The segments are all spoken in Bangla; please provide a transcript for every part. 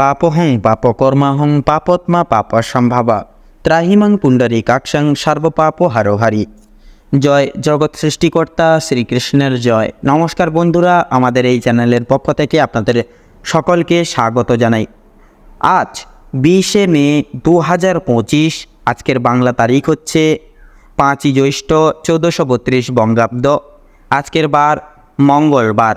পাপহং পাপকর্মাহং পাপত্মা পাপসম্ভাবা। ত্রাহিমাং পুণ্ডরীকাক্ষং সর্বপাপ হারোহারি। জয় জগৎ সৃষ্টিকর্তা শ্রীকৃষ্ণের জয়। নমস্কার বন্ধুরা, আমাদের এই চ্যানেলের পক্ষ থেকে আপনাদের সকলকে স্বাগত জানাই। আজ বিশে মে দু হাজার পঁচিশ, আজকের বাংলা তারিখ হচ্ছে পাঁচই জ্যৈষ্ঠ চৌদ্দশো বত্রিশ বঙ্গাব্দ। আজকের বার মঙ্গলবার।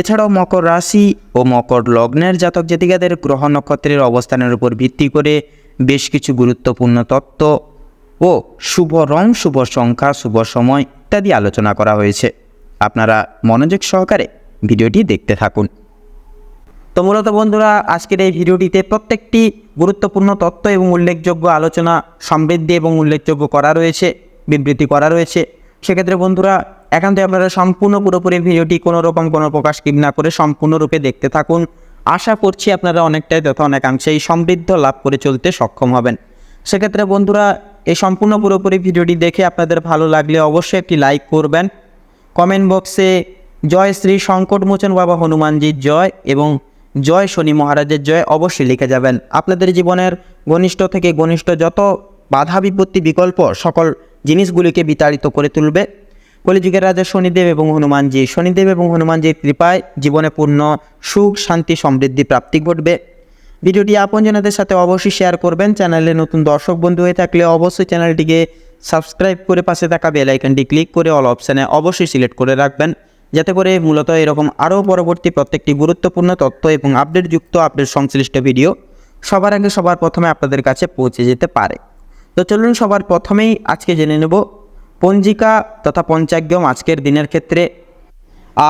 এছাড়াও মকর রাশি ও মকর লগ্নের জাতক জাতিকাদের গ্রহ নক্ষত্রের অবস্থানের উপর ভিত্তি করে বেশ কিছু গুরুত্বপূর্ণ তত্ত্ব ও শুভ রং, শুভ সংখ্যা, শুভ সময় ইত্যাদি আলোচনা করা হয়েছে। আপনারা মনোযোগ সহকারে ভিডিওটি দেখতে থাকুন। তো মূলত বন্ধুরা, আজকের এই ভিডিওটিতে প্রত্যেকটি গুরুত্বপূর্ণ তত্ত্ব এবং উল্লেখযোগ্য আলোচনা সমৃদ্ধি এবং উল্লেখযোগ্য করা রয়েছে, বিবৃতি করা রয়েছে। সেক্ষেত্রে বন্ধুরা একান্তই আপনারা সম্পূর্ণ পুরোপুরি ভিডিওটি কোনো রকম কোনো প্রকাশ স্কিপ না করে সম্পূর্ণরূপে দেখতে থাকুন। আশা করছি আপনারা অনেকটাই তথা অনেকাংশেই সমৃদ্ধ লাভ করে চলতে সক্ষম হবেন। সেক্ষেত্রে বন্ধুরা, এই সম্পূর্ণ পুরোপুরি ভিডিওটি দেখে আপনাদের ভালো লাগলে অবশ্যই একটি লাইক করবেন। কমেন্ট বক্সে জয় শ্রী সংকটমোচন বাবা হনুমানজির জয় এবং জয় শনি মহারাজের জয় অবশ্যই লিখে যাবেন। আপনাদের জীবনের ঘনিষ্ঠ থেকে ঘনিষ্ঠ যত বাধা বিপত্তি বিকল্প সকল জিনিসগুলিকে বিতাড়িত করে তুলবে। কলিযুগের রাজা শনিদেব এবং হনুমানজি। শনিদেব এবং হনুমানজির কৃপায় জীবনে পূর্ণ সুখ, শান্তি, সমৃদ্ধি, প্রাপ্তি ঘটবে। ভিডিওটি আপনজনদের সাথে অবশ্যই শেয়ার করবেন। চ্যানেলে নতুন দর্শক বন্ধু হয়ে থাকলে অবশ্যই চ্যানেলটিকে সাবস্ক্রাইব করে পাশে থাকা বেল আইকনটি ক্লিক করে অল অপশানে অবশ্যই সিলেক্ট করে রাখবেন। যাতে করে মূলত এরকম আরও পরবর্তী প্রত্যেকটি গুরুত্বপূর্ণ তথ্য এবং আপডেটযুক্ত আপডেট সংশ্লিষ্ট ভিডিও সবার আগে সবার প্রথমে আপনাদের কাছে পৌঁছে যেতে পারে। তো চলুন সবার প্রথমেই আজকে জেনে নেব পঞ্জিকা তথা পঞ্চাগ্যম আজকের দিনের ক্ষেত্রে।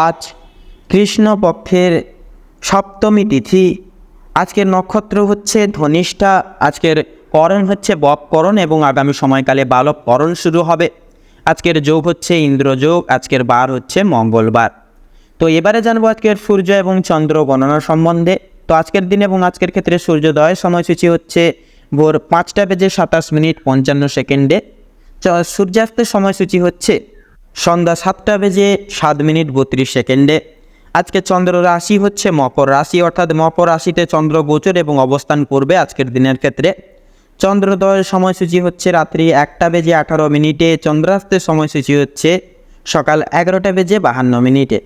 আজ কৃষ্ণপক্ষের সপ্তমী তিথি। আজকের নক্ষত্র হচ্ছে ধনিষ্ঠা, আজকের করণ হচ্ছে বপকরণ এবং আগামী সময়কালে বালবকরণ শুরু হবে। আজকের যোগ হচ্ছে ইন্দ্রযোগ, আজকের বার হচ্ছে মঙ্গলবার। তো এবারে জানব আজকের সূর্য এবং চন্দ্র গণনা সম্বন্ধে। তো আজকের দিন এবং আজকের ক্ষেত্রে সূর্যোদয় সময়সূচি হচ্ছে ভোর পাঁচটা বেজে সাতাশ মিনিট পঞ্চান্ন সেকেন্ডে। সূর্যাস্তের সময়সূচি হচ্ছে সন্ধ্যা সাতটা বেজে সাত মিনিট বত্রিশ সেকেন্ডে। আজকে চন্দ্র রাশি হচ্ছে মকর রাশি, অর্থাৎ মকর রাশিতে চন্দ্র গোচর এবং অবস্থান করবে আজকের দিনের ক্ষেত্রে। চন্দ্রোদয়ের সময়সূচি হচ্ছে রাত্রি একটা বেজে আঠারো মিনিটে, চন্দ্রাস্তের সময়সূচি হচ্ছে সকাল এগারোটা বেজে বাহান্ন মিনিটে।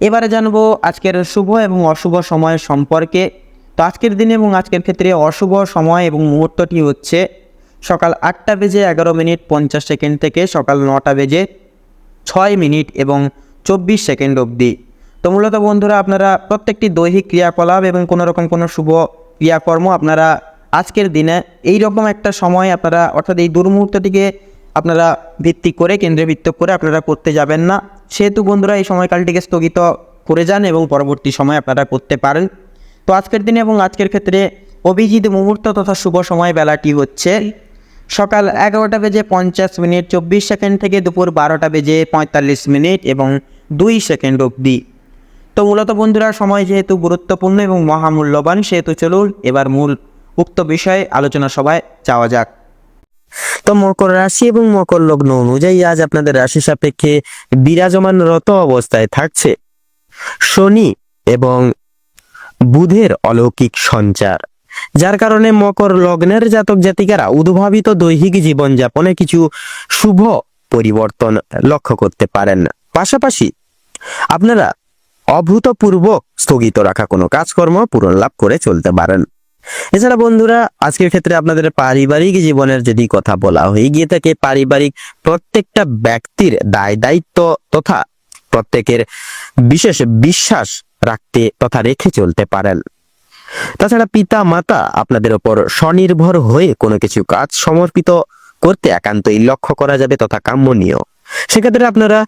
এবারে জানব আজকের শুভ এবং অশুভ সময় সম্পর্কে। তো আজকের দিনে এবং আজকের ক্ষেত্রে অশুভ সময় এবং মুহূর্তটি হচ্ছে সকাল আটটা বেজে এগারো মিনিট পঞ্চাশ সেকেন্ড থেকে সকাল নটা বেজে ছয় মিনিট এবং চব্বিশ সেকেন্ড অবধি। তো মূলত বন্ধুরা, আপনারা প্রত্যেকটি দৈহিক ক্রিয়াকলাপ এবং কোনো রকম কোনো শুভ ক্রিয়াকর্ম আপনারা আজকের দিনে এই রকম একটা সময় আপনারা অর্থাৎ এই দুর্মুহূর্তটিকে আপনারা ভিত্তি করে কেন্দ্রে ভিত্তি করে আপনারা করতে যাবেন না। সেহেতু বন্ধুরা, এই সময়কালটিকে স্থগিত করে যান এবং পরবর্তী সময় আপনারা করতে পারেন। তো আজকের দিনে এবং আজকের ক্ষেত্রে অভিজিৎ মুহূর্ত তথা শুভ সময় বেলাটি হচ্ছে সকাল এগারোটা বেজে পঞ্চাশ মিনিট, চব্বিশ সেকেন্ড থেকে দুপুর বারোটা বেজে পঁয়তাল্লিশ মিনিট এবং দুই সেকেন্ড অবধি। তো মূলত বন্ধুরা, সময় যেহেতু গুরুত্বপূর্ণ এবং মহামূল্যবান, সেহেতু চলুন এবার মূল উক্ত বিষয়ে আলোচনা সভায় যাওয়া যাক। তো মকর রাশি এবং মকর লগ্ন অনুযায়ী আজ আপনাদের রাশি সাপেক্ষে বিরাজমানরত অবস্থায় থাকছে। শনি এবং বুধের অলৌকিক সঞ্চার। যার কারণে মকর লগ্নের জাতক জাতিকারা উদ্ভাবিত দৈহিক জীবনযাপনে কিছু শুভ পরিবর্তন লক্ষ্য করতে পারেন। পাশাপাশি আপনারা অভূতপূর্ব স্থগিত রাখা কোনো কাজকর্ম পূরণ লাভ করে চলতে পারেন। এছাড়া বন্ধুরা, আজকের ক্ষেত্রে আপনাদের পারিবারিক জীবনের যদি কথা বলা হয়ে গিয়ে থাকে, পারিবারিক প্রত্যেকটা ব্যক্তির দায় দায়িত্ব তথা প্রত্যেকের বিশেষ বিশ্বাস রাখতে তথা রেখে চলতে পারেন। তাছাড়া পিতা মাতা আপনাদের ওপর স্বনির্ভর হয়ে কোনো কিছু কাজ সমর্পিত করতে একান্তই লক্ষ্য করা যাবে তথা কাম্যনীয় সেক্ষেত্রে আপনারা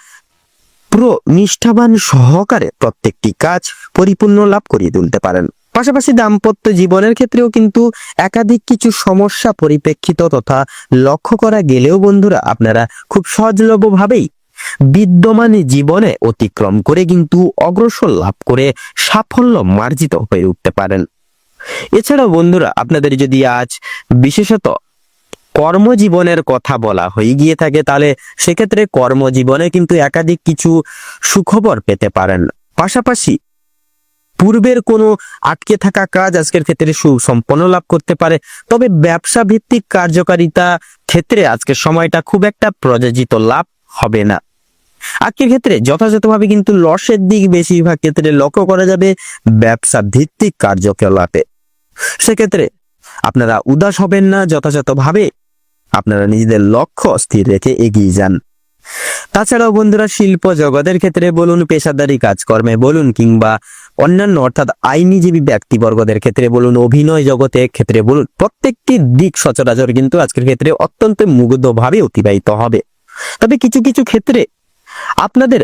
পুরো নিষ্ঠাবান সহকারে প্রত্যেকটি কাজ পরিপূর্ণ লাভ করিয়ে তুলতে পারেন। পাশাপাশি দাম্পত্য জীবনের ক্ষেত্রেও কিন্তু একাধিক কিছু সমস্যা পরিপ্রেক্ষিত তথা লক্ষ্য করা গেলেও বন্ধুরা আপনারা খুব সহজলভ্যভাবেই বিদ্যমান জীবনে অতিক্রম করে কিন্তু অগ্রসর লাভ করে সাফল্য মার্জিত হয়ে উঠতে পারেন। এছাড়াও বন্ধুরা, আপনাদের যদি আজ বিশেষত কর্মজীবনের কথা বলা হয়ে গিয়ে থাকে, তাহলে সেক্ষেত্রে কর্মজীবনে কিন্তু একাধিক কিছু সুখবর পেতে পারেন। পাশাপাশি পূর্বের কোনো আটকে থাকা কাজ আজকের ক্ষেত্রে সুসম্পন্ন লাভ করতে পারে। তবে ব্যবসা ভিত্তিক কার্যকারিতা ক্ষেত্রে আজকের সময়টা খুব একটা প্রযোজিত লাভ হবে না। আজকের ক্ষেত্রে যথাযথভাবে কিন্তু লসের দিক বেশিরভাগ ক্ষেত্রে লক্ষ্য করা যাবে ব্যবসা ভিত্তিক কার্যকলাপে। সেক্ষেত্রে আপনারা উদাস হবেন না, যথাযথভাবে আপনারা নিজেদের লক্ষ্য স্থির রেখে এগিয়ে যান। তাছাড়াও বন্ধুরা, শিল্প জগতের ক্ষেত্রে বলুন, পেশাদারি কাজকর্মে বলুন কিংবা অন্যান্য অর্থাৎ আইনিজীবী ব্যক্তিবর্গদের ক্ষেত্রে বলুন, অভিনয় জগতের ক্ষেত্রে বলুন, প্রত্যেকটি দিক সচরাচর কিন্তু আজকের ক্ষেত্রে অত্যন্ত মুগ্ধভাবে অতিবাহিত হবে। তবে কিছু কিছু ক্ষেত্রে আপনাদের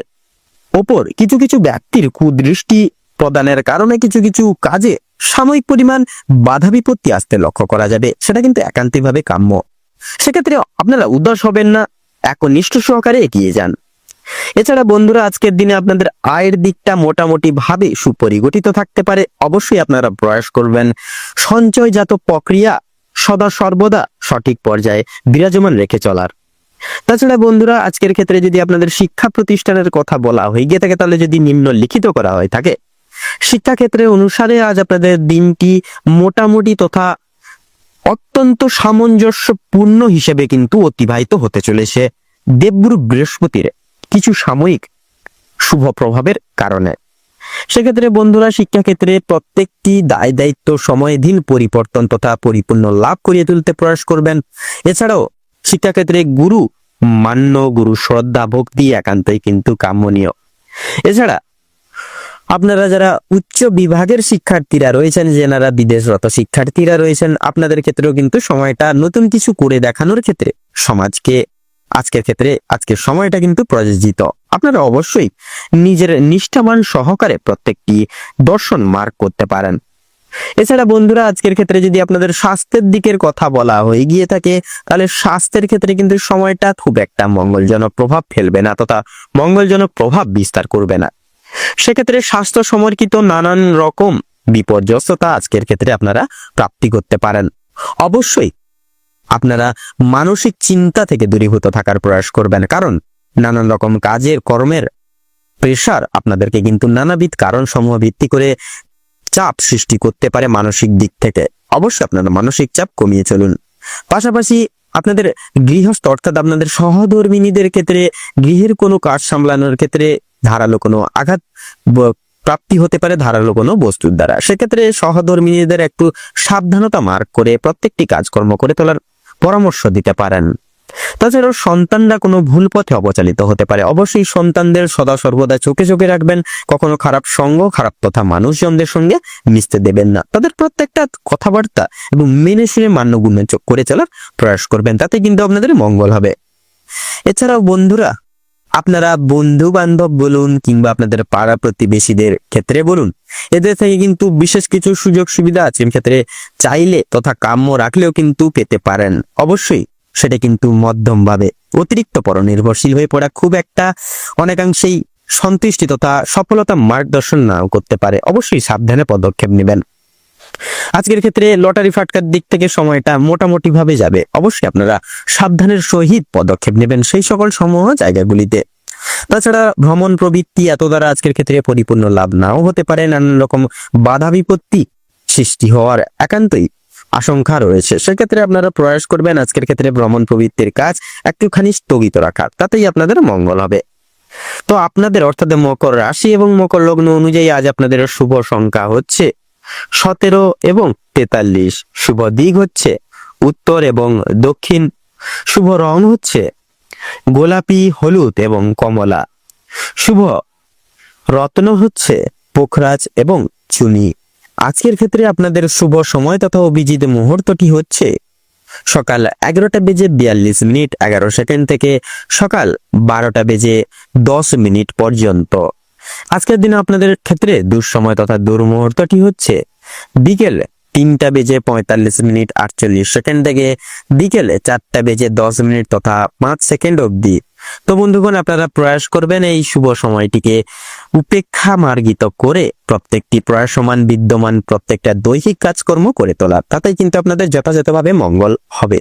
ওপর কিছু কিছু ব্যক্তির কুদৃষ্টি প্রদানের কারণে কিছু কিছু কাজে সাময়িক পরিমাণ বাধা বিপত্তি আসতে লক্ষ্য করা যাবে, সেটা কিন্তু একান্তিকভাবে কাম্য। সেক্ষেত্রে আপনারা উদাস হবেন না, একনিষ্ঠ সহকারে এগিয়ে যান। এছাড়া বন্ধুরা, আজকের দিনে আপনাদের আয়ের দিকটা মোটামুটি ভাবে সুপরিগঠিত থাকতে পারে, অবশ্যই আপনারা প্রয়াস করবেন। সঞ্চয়জাত প্রক্রিয়া সদা সর্বদা সঠিক পর্যায়ে বিরাজমান রেখে চলার। তাছাড়া বন্ধুরা, আজকের ক্ষেত্রে যদি আপনাদের শিক্ষা প্রতিষ্ঠানের কথা বলা হয়ে গিয়ে থাকে, তাহলে যদি নিম্ন লিখিত করা হয় থাকে শিক্ষাক্ষেত্রে অনুসারে আজ আপনাদের দিনটি মোটামুটি তথা অত্যন্ত সামঞ্জস্যপূর্ণ হিসেবে কিন্তু অতিবাহিত হতে চলেছে দেবগুরু বৃহস্পতির কিছু সাময়িক শুভ প্রভাবের কারণে। সেক্ষেত্রে বন্ধুরা, শিক্ষাক্ষেত্রে প্রত্যেকটি দায় দায়িত্ব সময়াধীন পরিবর্তন তথা পরিপূর্ণ লাভ করিয়ে তুলতে প্রয়াস করবেন। এছাড়াও শিক্ষাক্ষেত্রে গুরু মান্য, গুরু শ্রদ্ধা, ভক্তি, একান্তই কিন্তু কামনীয়। এছাড়া আপনারা যারা উচ্চ বিভাগের শিক্ষার্থীরা রয়েছেন, যেনারা বিদেশরত শিক্ষার্থীরা রয়েছেন, আপনাদের ক্ষেত্রেও কিন্তু সময়টা নতুন কিছু করে দেখানোর ক্ষেত্রে, সমাজকে, আজকের ক্ষেত্রে, আজকের সময়টা কিন্তু প্রযোজিত। আপনারা অবশ্যই নিজের নিষ্ঠাবান সহকারে প্রত্যেকটি দর্শন মার্ক করতে পারেন। এছাড়া বন্ধুরা, আজকের ক্ষেত্রে যদি আপনাদের স্বাস্থ্যের দিকের কথা বলা হয়ে গিয়ে থাকে, তাহলে স্বাস্থ্যের ক্ষেত্রে কিন্তু সময়টা খুব একটা মঙ্গলজনক প্রভাব ফেলবে না, তথা মঙ্গলজনক প্রভাব বিস্তার করবে না। সেক্ষেত্রে স্বাস্থ্য সম্পর্কিত নানান রকম বিপর্যস্ততা আজকের ক্ষেত্রে আপনারা প্রাপ্তি করতে পারেন। অবশ্যই আপনারা মানসিক চিন্তা থেকে দূরীভূত থাকার প্রয়াস করবেন, কারণ নানান রকম কাজের, কর্মের প্রেশার আপনাদেরকে কিন্তু নানাবিধ কারণ সমূহ ভিত্তি করে চাপ সৃষ্টি করতে পারে মানসিক দিক থেকে। অবশ্যই আপনারা মানসিক চাপ কমিয়ে চলুন। পাশাপাশি আপনাদের গৃহস্থ অর্থাৎ আপনাদের সহধর্মিনীদের ক্ষেত্রে, গৃহের কোনো কাজ সামলানোর ক্ষেত্রে ধারালো কোনো আঘাত প্রাপ্তি হতে পারে ধারালো কোনো বস্তুর দ্বারা। সেক্ষেত্রে সহধর্মিনীদের একটু সাবধানতা মার্ক করে প্রত্যেকটি কাজকর্ম করে তোলার পরামর্শ দিতে পারেন। তাছাড়াও সন্তানরা কোনো ভুল পথে অবচালিত হতে পারে। অবশ্যই সন্তানদের সদা সর্বদা চোখে চোখে রাখবেন। কখনো খারাপ সঙ্গ, খারাপ তথা মানুষজনদের সঙ্গে মিশতে দেবেন না। তাদের প্রত্যেকটা কথাবার্তা এবং মেনে শুনে মান্য গুণে চোখ করে চলার প্রয়াস করবেন। তাতে কিন্তু আপনাদের মঙ্গল হবে। এছাড়াও বন্ধুরা আপনারা বন্ধু বান্ধব বলুন কিংবা আপনাদের পাড়া প্রতিবেশীদের ক্ষেত্রে বলুন, এদের থেকে কিন্তু বিশেষ কিছু সুযোগ সুবিধা আছে ক্ষেত্রে চাইলে তথা কাম্য রাখলেও কিন্তু পেতে পারেন। অবশ্যই সেটা কিন্তু মধ্যম ভাবে অতিরিক্ত পর নির্ভরশীল হয়ে পড়া খুব একটা অনেকাংশেই সন্তুষ্টি তথা সফলতা মার্গদর্শন নাও করতে পারে। অবশ্যই সাবধানে পদক্ষেপ নেবেন। আজকের ক্ষেত্রে লটারি ফাটকার দিক থেকে সময়টা মোটামুটি ভাবে যাবে। অবশ্যই আপনারা সাবধানের সহিত পদক্ষেপ নেবেন সেই সকল সমূহ জায়গাগুলিতে। তাছাড়া ভ্রমণ প্রবৃত্তি এত দ্বারা আজকের ক্ষেত্রে পরিপূর্ণ লাভ নাও হতে পারে। নানান রকম বাধা বিপত্তি সৃষ্টি হওয়ার একান্তই আশঙ্কা রয়েছে। সেক্ষেত্রে আপনারা প্রয়াস করবেন আজকের ক্ষেত্রে ভ্রমণ প্রবৃত্তির কাজ একটুখানি স্থগিত রাখার। তাতেই আপনাদের মঙ্গল হবে। তো আপনাদের অর্থাৎ মকর রাশি এবং মকর লগ্ন অনুযায়ী আজ আপনাদের শুভ সংখ্যা হচ্ছে সতেরো এবং তেতাল্লিশ। শুভ দিক হচ্ছে উত্তর এবং দক্ষিণ। শুভ রং হচ্ছে গোলাপি, হলুদ এবং কমলা। শুভ রত্ন হচ্ছে পোখরাজ এবং চুনি। আজকের ক্ষেত্রে আপনাদের শুভ সময় তথা অভিজিৎ মুহূর্তটি হচ্ছে সকাল এগারোটা বেজে বিয়াল্লিশ মিনিট এগারো সেকেন্ড থেকে সকাল বারোটা বেজে দশ মিনিট পর্যন্ত। আজকের দিনে আপনাদের ক্ষেত্রে দুঃসময় তথা দুর্মুহূর্তটি হচ্ছে? বিকেল তিনটা বেজে পঁয়তাল্লিশ মিনিট আটচল্লিশ সেকেন্ড থেকে বিকেলে চারটা বেজে দশ মিনিট তথা পাঁচ সেকেন্ড অবধি। তো বন্ধুগণ, আপনারা প্রয়াস করবেন এই শুভ সময়টিকে উপেক্ষা মার্গিত করে প্রত্যেকটি প্রয়াসমান, বিদ্যমান প্রত্যেকটা দৈহিক কাজকর্ম করে তোলা। তাতেই কিন্তু আপনাদের যথাযথভাবে মঙ্গল হবে।